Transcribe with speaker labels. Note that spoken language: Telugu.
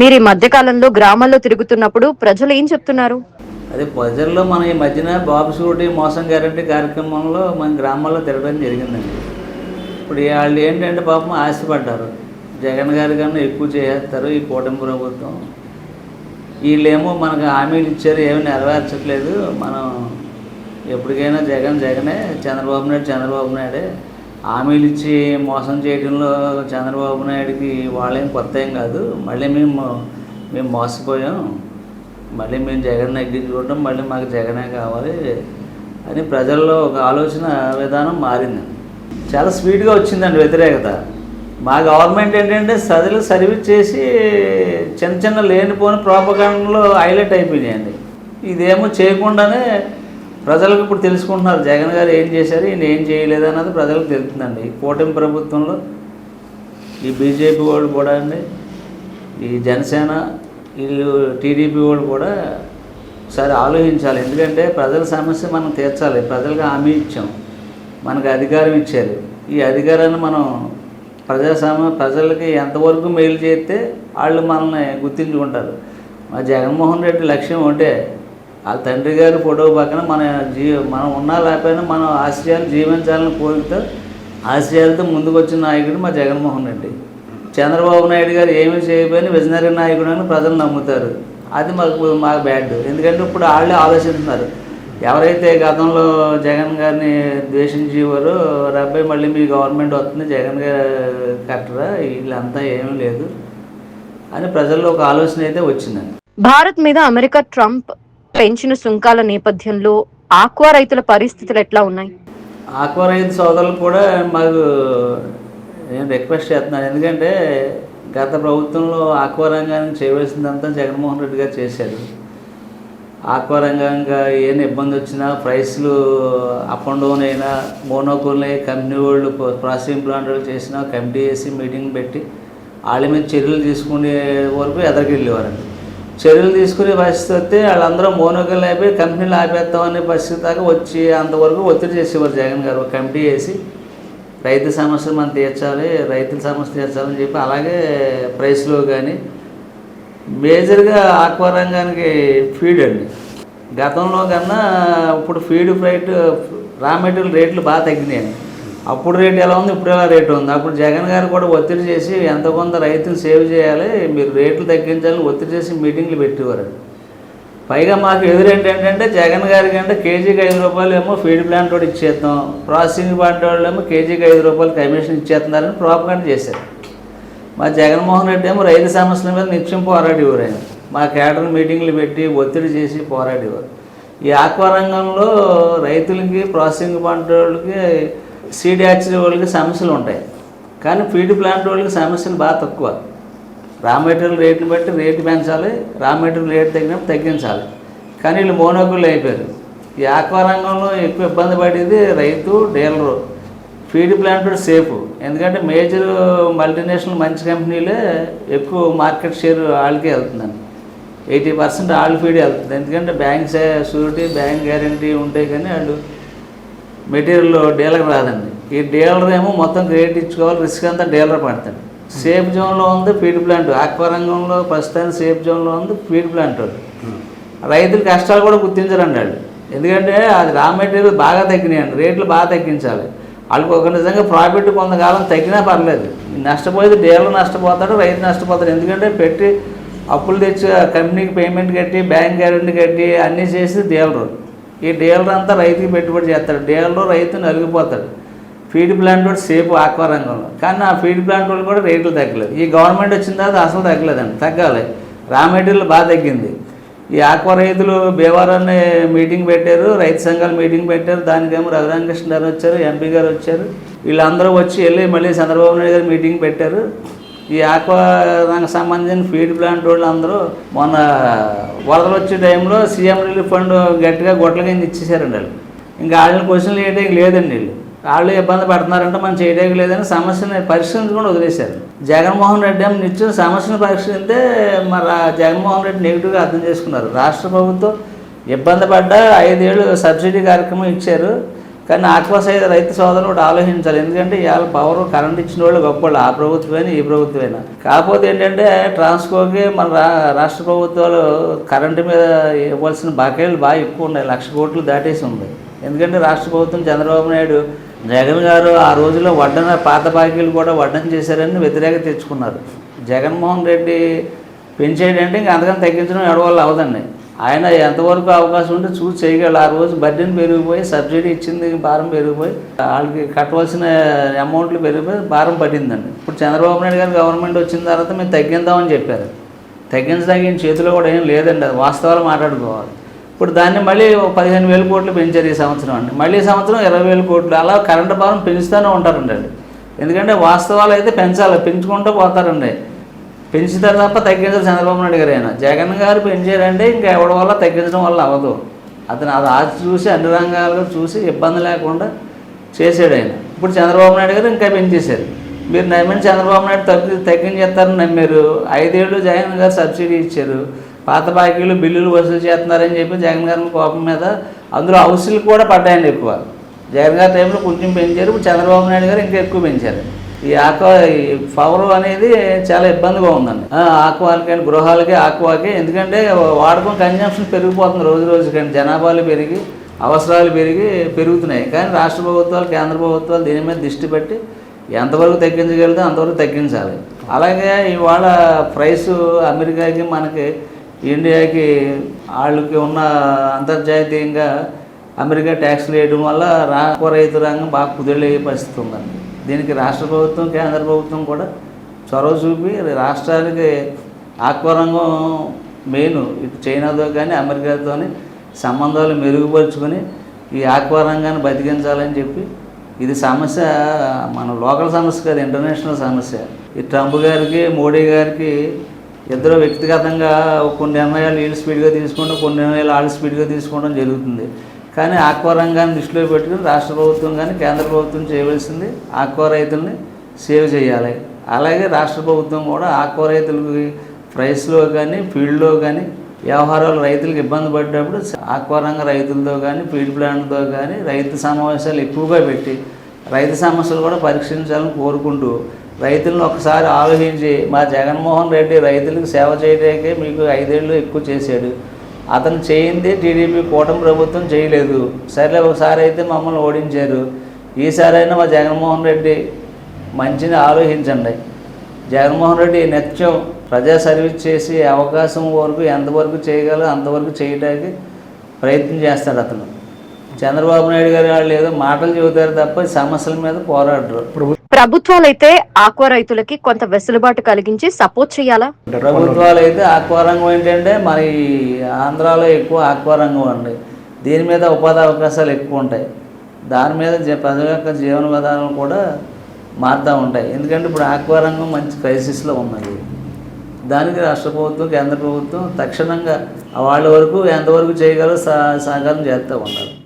Speaker 1: మీరు ఈ మధ్య కాలంలో గ్రామాల్లో తిరుగుతున్నప్పుడు ప్రజలు ఏం చెప్తున్నారు?
Speaker 2: అదే ప్రజల్లో మన ఈ మధ్యన బాబు సూటి మోసం గ్యారంటీ కార్యక్రమంలో మన గ్రామాల్లో తిరగడం జరిగిందండి. ఇప్పుడు వాళ్ళు ఏంటంటే పాపం ఆశపడ్డారు. జగన్ గారి కన్నా ఎక్కువ చేస్తారు ఈ కూటమి ప్రభుత్వం. వీళ్ళేమో మనకు హామీలు ఇచ్చారు ఏమీ నెరవేర్చట్లేదు. మనం ఎప్పటికైనా జగన్ జగనే చంద్రబాబు నాయుడు చంద్రబాబు నాయుడే. హామీలు ఇచ్చి మోసం చేయడంలో చంద్రబాబు నాయుడికి వాళ్ళేం కొత్త ఏం కాదు. మళ్ళీ మేము మేము మోసపోయాం. మళ్ళీ మేము జగన్ నెగ్గించుకుంటాం మళ్ళీ మాకు జగనే కావాలి అని ప్రజల్లో ఒక ఆలోచన విధానం మారింది. చాలా స్పీడ్గా వచ్చిందండి వ్యతిరేకత. మా గవర్నమెంట్ ఏంటంటే సదులు సర్వీస్ చేసి చిన్న చిన్న లేనిపోని ప్రోపకాండంలో హైలైట్ అయిపోయినాయండి. ఇదేమో చేయకుండానే ప్రజలకు ఇప్పుడు తెలుసుకుంటున్నారు. జగన్ గారు ఏం చేశారు? ఈయన ఏం చేయలేదు అన్నది ప్రజలకు తెలుస్తుందండి. ఈ కూటమి ప్రభుత్వంలో ఈ బీజేపీ వాళ్ళు కూడా అండి ఈ జనసేన వీళ్ళు టీడీపీ వాళ్ళు కూడా ఒకసారి ఆలోచించాలి. ఎందుకంటే ప్రజల సమస్య మనం తీర్చాలి. ప్రజలకు హామీ ఇచ్చాం. మనకు అధికారం ఇచ్చారు. ఈ అధికారాన్ని మనం ప్రజాస్వామ్య ప్రజలకి ఎంతవరకు మేలు చేస్తే వాళ్ళు మనల్ని గుర్తించుకుంటారు. మా జగన్మోహన్ రెడ్డి లక్ష్యం ఉంటే వాళ్ళ తండ్రి గారి ఫోటో పక్కన మన జీ మనం ఉన్నా లేకపోయినా మనం ఆశయాలు జీవించాలని కోరికతో ఆశయాలతో ముందుకు వచ్చిన నాయకుడు మా జగన్మోహన్ రెడ్డి. చంద్రబాబు నాయుడు గారు ఏమీ చేయబోయిన విజనరీ నాయకుడు అని ప్రజలు నమ్ముతారు. అది మాకు మాకు బ్యాడ్ ఎందుకంటే ఇప్పుడు వాళ్ళే ఆలోచిస్తున్నారు. ఎవరైతే గతంలో జగన్ గారిని ద్వేషించేవారో రబ్బాయి మళ్ళీ మీ గవర్నమెంట్ వస్తుంది జగన్ గారు కట్టరా వీళ్ళంతా ఏమీ లేదు అని ప్రజల్లో ఒక ఆలోచన అయితే వచ్చిందండి.
Speaker 1: భారత్ మీద అమెరికా ట్రంప్ పెంచిన సుంకాల నేపథ్యంలో ఆక్వా రైతుల పరిస్థితులు ఎట్లా ఉన్నాయి?
Speaker 2: ఆక్వా రైతు సోదరులు కూడా మాకు నేను రిక్వెస్ట్ చేస్తున్నాను ఎందుకంటే గత ప్రభుత్వంలో ఆక్వా రంగానికి చేయవలసిందంతా జగన్మోహన్ రెడ్డి గారు చేశారు. ఆక్వా రంగంగా ఏం ఇబ్బంది వచ్చినా ప్రైస్లు అప్ అండ్ డౌన్ అయినా మోనోకోన్లే కంపెనీ వాళ్ళు ప్రాసెసింగ్ ప్లాంట్ వాళ్ళు చేసినా కమిటీ చేసి మీటింగ్ పెట్టి వాళ్ళ మీద చర్యలు తీసుకునే వరకు ఎదరికెళ్ళేవారండి. చర్యలు తీసుకునే పరిస్థితి వస్తే వాళ్ళందరూ మోనోకల్ అయిపోయి కంపెనీలు ఆపేస్తామనే పరిస్థితి దాకా వచ్చి అంతవరకు ఒత్తిడి చేసేవారు జగన్ గారు. ఒక కమిటీ వేసి రైతు సమస్యలు మనం తీర్చాలి రైతుల సమస్య తీర్చాలని చెప్పి అలాగే ప్రైస్లో కానీ మేజర్గా ఆక్వా రంగానికి ఫీడ్ అండి. గతంలో కన్నా ఇప్పుడు ఫీడ్ ఫ్రైట్ రా మెటీరియల్ రేట్లు బాగా తగ్గినాయండి. అప్పుడు రేటు ఎలా ఉంది ఇప్పుడు ఎలా రేటు ఉంది? అప్పుడు జగన్ గారు కూడా ఒత్తిడి చేసి ఎంత కొంత రైతులు సేవ్ చేయాలి మీరు రేట్లు తగ్గించాలని ఒత్తిడి చేసి మీటింగ్లు పెట్టేవారు. పైగా మాకు ఎదురేంటి ఏంటంటే జగన్ గారి కంటే కేజీకి ఐదు రూపాయలు ఏమో ఫీడ్ ప్లాంట్ వాడు ఇచ్చేస్తాం ప్రాసెసింగ్ ప్లాంట్ వాళ్ళు ఏమో కేజీకి ఐదు రూపాయలు కమిషన్ ఇచ్చేస్తున్నారని ప్రాపకాండ చేశారు. మా జగన్మోహన్ రెడ్డి ఏమో రైతు సమస్యల మీద నిత్యం పోరాడేవారు ఆయన. మా కేటర్ మీటింగ్లు పెట్టి ఒత్తిడి చేసి పోరాడేవారు. ఈ ఆక్వా రంగంలో రైతులకి ప్రాసెసింగ్ ప్లాంట్ వాళ్ళకి సీడ్ యాచరీ వాళ్ళకి సమస్యలు ఉంటాయి. కానీ ఫీడ్ ప్లాంట్ వాళ్ళకి సమస్యలు బాగా తక్కువ. రా మెటీరియల్ రేట్ని బట్టి రేటు పెంచాలి రా మెటీరియల్ రేట్ తగ్గినప్పుడు తగ్గించాలి. కానీ వీళ్ళు మోనోకులు అయిపోయారు. ఈ ఆక్వా రంగంలో ఎక్కువ ఇబ్బంది పడేది రైతు డీలరు. Feed plant safe. ఎందుకంటే మేజర్ మల్టీనేషనల్ మంచి కంపెనీలే ఎక్కువ మార్కెట్ షేర్ వాళ్ళకే వెళ్తుందండి. ఎయిటీ పర్సెంట్ వాళ్ళు ఫీడ్ వెళ్తుంది. ఎందుకంటే బ్యాంక్ షూరిటీ బ్యాంక్ గ్యారంటీ ఉంటాయి కానీ వాళ్ళు మెటీరియల్ డీలర్ రాదండి. ఈ డీలర్ ఏమో మొత్తం క్రెడిట్ ఇచ్చుకోవాలి రిస్క్ అంతా డీలర్ పడతాడు. సేఫ్ జోన్లో ఉంది ఫీడ్ ప్లాంట్. ఆక్వా రంగంలో ప్రస్తుతానికి సేఫ్ జోన్లో ఉంది ఫీడ్ ప్లాంట్ రైతుల కష్టాలు కూడా గుర్తించరండి వాళ్ళు. ఎందుకంటే అది రా మెటీరియల్ బాగా తగ్గినాయండి రేట్లు బాగా తగ్గించాలి. వాళ్ళకి ఒక నిజంగా ప్రాఫిట్ కొంతకాలం తగ్గినా పర్లేదు. నష్టపోయేది డీలర్ నష్టపోతాడు రైతు నష్టపోతాడు. ఎందుకంటే పెట్టి అప్పులు తెచ్చి కంపెనీకి పేమెంట్ కట్టి బ్యాంక్ గ్యారెంటీ కట్టి అన్నీ చేసి డీలరు. ఈ డీలర్ అంతా రైతుకి పెట్టుబడి చేస్తాడు. డీలర్ రైతు నలిగిపోతాడు ఫీడ్ ప్లాంట్ కూడా సేపు ఆక్వా రంగంలో. కానీ ఆ ఫీడ్ ప్లాంట్ వాళ్ళు కూడా రేట్లు తగ్గలేదు. ఈ గవర్నమెంట్ వచ్చిన తర్వాత అసలు తగ్గలేదండి. తగ్గాలి. రా మెటీరియల్ బాగా తగ్గింది. ఈ ఆక్వా రైతులు భీమవరాన్ని మీటింగ్ పెట్టారు. రైతు సంఘాలు మీటింగ్ పెట్టారు. దానికేమో రఘురామకృష్ణ గారు వచ్చారు ఎంపీ గారు వచ్చారు. వీళ్ళందరూ వచ్చి వెళ్ళి మళ్ళీ చంద్రబాబు నాయుడు గారు మీటింగ్ పెట్టారు. ఈ ఆక్వా రంగ సంబంధించిన ఫీడ్ ప్లాంట్ వాళ్ళు అందరూ మొన్న వరదలు వచ్చే టైంలో సీఎం రిలీఫ్ ఫండ్ గట్టిగా గొడ్ల కింద ఇచ్చేసారండి వాళ్ళు. ఇంకా వాళ్ళని క్వశ్చన్లు చేయడానికి లేదండి వీళ్ళు. వాళ్ళు ఇబ్బంది పడుతున్నారంటే మనం చేయడానికి లేదని సమస్యని పరిష్కరించకుండా వదిలేశారు. జగన్మోహన్ రెడ్డి ఏమో నిత్యం సమస్యను పరిష్కరిస్తే మరి జగన్మోహన్ రెడ్డి నెగిటివ్గా అర్థం చేసుకున్నారు. రాష్ట్ర ప్రభుత్వం ఇబ్బంది పడ్డ ఐదేళ్ళు సబ్సిడీ కార్యక్రమం ఇచ్చారు. కానీ ఆక్వా రైతు సోదరుడు కూడా ఆలోచించాలి. ఎందుకంటే ఇవాళ పవర్ కరెంట్ ఇచ్చిన వాళ్ళు గొప్ప వాళ్ళు ఆ ప్రభుత్వమైనా ఈ ప్రభుత్వమైనా. కాకపోతే ఏంటంటే ట్రాన్స్కోకి మన రా రాష్ట్ర ప్రభుత్వాలు కరెంటు మీద ఇవ్వాల్సిన బకాయిలు బాగా ఎక్కువ ఉన్నాయి. లక్ష కోట్లు దాటేసి ఉంది. ఎందుకంటే రాష్ట్ర ప్రభుత్వం చంద్రబాబు నాయుడు జగన్ గారు ఆ రోజుల్లో వడ్డన పాత బాకీలు కూడా వడ్డన చేశారని వ్యతిరేకత తెచ్చుకున్నారు. జగన్మోహన్ రెడ్డి పెంచేటంటే ఇంకా అంతకన్నా తగ్గించడం ఎవరి అవదండి. ఆయన ఎంతవరకు అవకాశం ఉంటే చూసి చేయగలరు ఆ రోజు బడ్జెట్ పెరిగిపోయి సబ్సిడీ ఇచ్చింది భారం పెరిగిపోయి వాళ్ళకి కట్టవలసిన అమౌంట్లు పెరిగిపోయి భారం పడిందండి. ఇప్పుడు చంద్రబాబు నాయుడు గారు గవర్నమెంట్ వచ్చిన తర్వాత మేము తగ్గిద్దామని చెప్పారు. తగ్గించడానికి చేతిలో కూడా ఏం లేదండి. అది వాస్తవాలు మాట్లాడుకోవాలి. ఇప్పుడు దాన్ని మళ్ళీ పదిహేను వేల కోట్లు పెంచారు ఈ సంవత్సరం అండి. మళ్ళీ సంవత్సరం ఇరవై వేల కోట్లు. అలా కరెంటు భారం పెంచుతూనే ఉంటారండి. ఎందుకంటే వాస్తవాలు అయితే పెంచాలి పెంచుకుంటూ పోతారండి. పెంచుతారు తప్ప తగ్గించరు చంద్రబాబు నాయుడు గారు అయినా. జగన్ గారు పెంచారంటే ఇంకా ఎవరి వల్ల తగ్గించడం వల్ల అవ్వదు. అతను అది ఆచి చూసి అన్ని రంగాలు చూసి ఇబ్బంది లేకుండా చేసాడు ఆయన. ఇప్పుడు చంద్రబాబు నాయుడు గారు ఇంకా పెంచేశారు. మీరు నమ్మిన చంద్రబాబు నాయుడు తగ్గి తగ్గించేస్తారని నమ్మారు. ఐదేళ్ళు జగన్ గారు సబ్సిడీ ఇచ్చారు. పాత బాకీలు బిల్లులు వసూలు చేస్తున్నారని చెప్పి జగన్ గారి కోపం మీద అందులో హౌసులు కూడా పడ్డాయండి ఎక్కువ. జగన్ గారి టైంలో కొంచెం పెంచారు. ఇప్పుడు చంద్రబాబు నాయుడు గారు ఇంకా ఎక్కువ పెంచారు. ఈ ఆక్వా ఈ పవర్ అనేది చాలా ఇబ్బందిగా ఉందండి. ఆక్వాలకి అండ్ గృహాలకి ఆక్వాకి. ఎందుకంటే వాడకం కన్జంప్షన్ పెరిగిపోతుంది రోజు రోజుకి జనాభాలు పెరిగి అవసరాలు పెరిగి పెరుగుతున్నాయి. కానీ రాష్ట్ర ప్రభుత్వాలు కేంద్ర ప్రభుత్వాలు దీని మీద దృష్టి పెట్టి ఎంతవరకు తగ్గించగలిగితే అంతవరకు తగ్గించాలి. అలాగే ఇవాళ ప్రైస్ అమెరికాకి మనకి ఇండియాకి వాళ్ళకి ఉన్న అంతర్జాతీయంగా అమెరికా ట్యాక్స్ వేయడం వల్ల రాక రైతు రంగం బాగా కుదిరలే పరిస్థితి ఉందండి. దీనికి రాష్ట్ర ప్రభుత్వం కేంద్ర ప్రభుత్వం కూడా చొరవ చూపి రాష్ట్రానికి ఆక్వా రంగం మెయిన్. ఇటు చైనాతో కానీ అమెరికాతోని సంబంధాలు మెరుగుపరుచుకొని ఈ ఆక్వా రంగాన్ని బతికించాలని చెప్పి ఇది సమస్య మన లోకల్ సమస్య కాదు ఇంటర్నేషనల్ సమస్య. ఈ ట్రంప్ గారికి మోడీ గారికి ఇద్దరు వ్యక్తిగతంగా కొన్ని నిర్ణయాలు వీళ్ళు స్పీడ్గా తీసుకోవడం కొన్ని నిర్ణయాలు వాళ్ళు స్పీడ్గా తీసుకోవడం జరుగుతుంది. కానీ ఆక్వా రంగాన్ని దృష్టిలో పెట్టుకుని రాష్ట్ర ప్రభుత్వం కానీ కేంద్ర ప్రభుత్వం చేయవలసింది ఆక్వా రైతుల్ని సేవ్ చేయాలి. అలాగే రాష్ట్ర ప్రభుత్వం కూడా ఆక్వా రైతులకి ప్రైస్లో కానీ ఫీల్డ్లో కానీ వ్యవహారాలు రైతులకు ఇబ్బంది పడ్డప్పుడు ఆక్వా రంగ రైతులతో కానీ ఫీల్డ్ ప్లాంట్తో కానీ రైతు సమావేశాలు ఎక్కువగా పెట్టి రైతు సమస్యలు కూడా పరీక్షించాలని కోరుకుంటూ రైతులను ఒకసారి ఆలోచించి మా జగన్మోహన్ రెడ్డి రైతులకు సేవ చేయడానికే మీకు ఐదేళ్ళు ఎక్కువ చేశాడు. అతను చేయింది టీడీపీ కూటమి ప్రభుత్వం చేయలేదు. సరే ఒకసారి అయితే మమ్మల్ని ఓడించారు. ఈసారైనా మా జగన్మోహన్ రెడ్డి మంచిని ఆలోచించండి. జగన్మోహన్ రెడ్డి నిత్యం ప్రజా సర్వీస్ చేసి అవకాశం వరకు ఎంతవరకు చేయగలో అంతవరకు చేయడానికి ప్రయత్నం చేస్తాడు అతను. చంద్రబాబు నాయుడు గారు వాళ్ళు ఏదో మాటలు చెబుతారు తప్ప సమస్యల మీద పోరాడరు.
Speaker 1: ప్రభుత్వాలైతే ఆక్వా రైతులకి కొంత వెసులుబాటు కలిగించి సపోర్ట్ చేయాలా?
Speaker 2: ప్రభుత్వాలు అయితే ఆక్వారంగం ఏంటంటే మన ఆంధ్రాలో ఎక్కువ ఆక్వారంగం అండి. దీని మీద ఉపాధి అవకాశాలు ఎక్కువ ఉంటాయి. దాని మీద జ- ప్రజల యొక్క జీవన విధానం కూడా మారుతూ ఉంటాయి. ఎందుకంటే ఇప్పుడు ఆక్వారంగం మంచి క్రైసిస్లో ఉన్నది. దానికి రాష్ట్ర ప్రభుత్వం కేంద్ర ప్రభుత్వం తక్షణంగా వాళ్ళ వరకు ఎంతవరకు చేయగలరో సహకారం చేస్తూ ఉండాలి